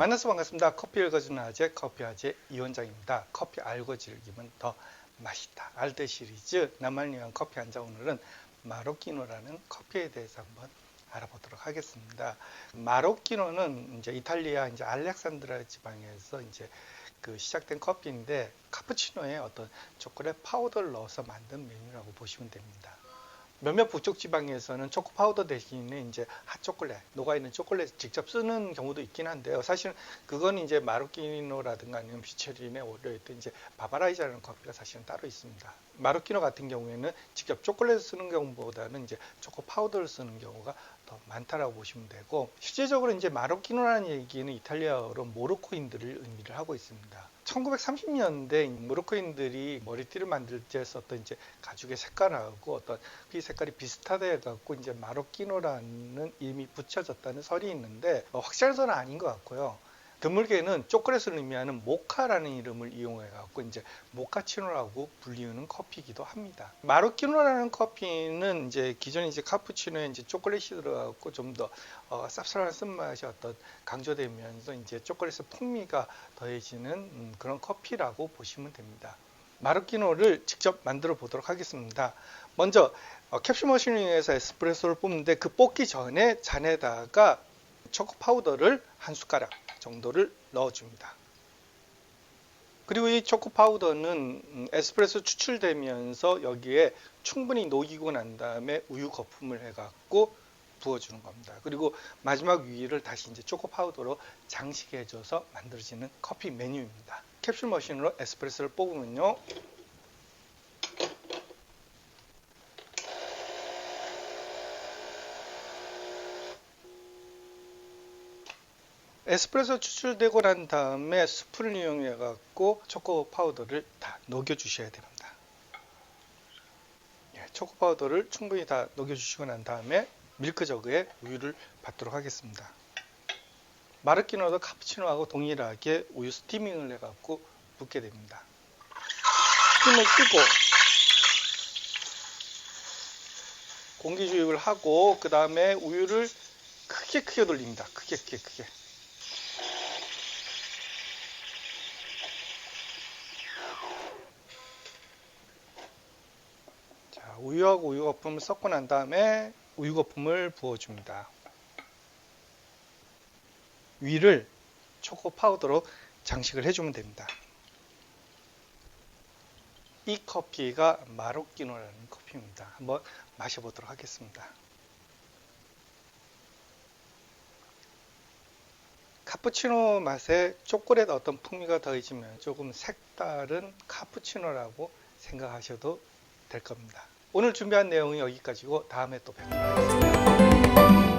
만나서 반갑습니다. 커피 읽어주는 아재 커피 아재 이원장입니다. 커피 알고 즐기면 더 맛있다. 알드 시리즈 나만을 위한 커피 한 잔 오늘은 마로키노라는 커피에 대해서 한번 알아보도록 하겠습니다. 마로키노는 이제 이탈리아 이제 알렉산드라 지방에서 이제 그 시작된 커피인데 카푸치노에 어떤 초콜릿 파우더를 넣어서 만든 메뉴라고 보시면 됩니다. 몇몇 북쪽 지방에서는 초코 파우더 대신에 이제 핫초콜릿, 녹아있는 초콜릿 직접 쓰는 경우도 있긴 한데요. 사실 그건 이제 마르키노라든가 아니면 비체린에 올려있던 이제 바바라이자라는 커피가 사실은 따로 있습니다. 마르키노 같은 경우에는 직접 초콜릿을 쓰는 경우보다는 이제 초코 파우더를 쓰는 경우가 더 많다라고 보시면 되고 실제적으로 이제 마르키노라는 얘기는 이탈리아어로 모로코인들을 의미를 하고 있습니다. 1930년대 모로코인들이 머리띠를 만들 때 썼던 이제 가죽의 색깔하고 어떤 피 색깔이 비슷하다 해갖고 이제 마로키노라는 이름이 붙여졌다는 설이 있는데 어, 확실한 설은 아닌 것 같고요. 드물게는 초콜릿을 의미하는 모카라는 이름을 이용해 갖고 이제 모카치노라고 불리우는 커피이기도 합니다. 마로키노라는 커피는 이제 기존 이제 카푸치노에 이제 초콜릿이 들어가고 좀더 어, 쌉쌀한 쓴맛이 어떤 강조되면서 이제 초콜릿의 풍미가 더해지는 음, 그런 커피라고 보시면 됩니다. 마르키노를 직접 만들어 보도록 하겠습니다. 먼저 어, 캡슐 머신을 이용해서 에스프레소를 뽑는데 그 뽑기 전에 잔에다가 초코 파우더를 한 숟가락 정도를 넣어줍니다. 그리고 이 초코 파우더는 음, 에스프레소 추출되면서 여기에 충분히 녹이고 난 다음에 우유 거품을 해갖고 부어주는 겁니다. 그리고 마지막 위를 다시 이제 초코 파우더로 장식해줘서 만들어지는 커피 메뉴입니다. 캡슐 머신으로 에스프레소를 뽑으면요. 에스프레소 추출되고 난 다음에 스푼을 이용해 갖고 초코 파우더를 다 녹여 주셔야 됩니다. 예, 초코 파우더를 충분히 다 녹여 주시고 난 다음에 밀크 저그에 우유를 받도록 하겠습니다. 마르키노도 카푸치노하고 동일하게 우유 스티밍을 해 갖고 붓게 됩니다. 스팀을 끄고 공기 주입을 하고 그 다음에 우유를 크게 크게 돌립니다. 크게 크게 크게. 우유하고 우유 거품을 섞고 난 다음에 우유 거품을 부어줍니다. 위를 초코 파우더로 장식을 해주면 됩니다. 이 커피가 마로키노라는 커피입니다. 한번 마셔보도록 하겠습니다. 카푸치노 맛에 초콜릿 어떤 풍미가 더해지면 조금 색다른 카푸치노라고 생각하셔도 될 겁니다. 오늘 준비한 내용이 여기까지고 다음에 또 뵙도록 하겠습니다.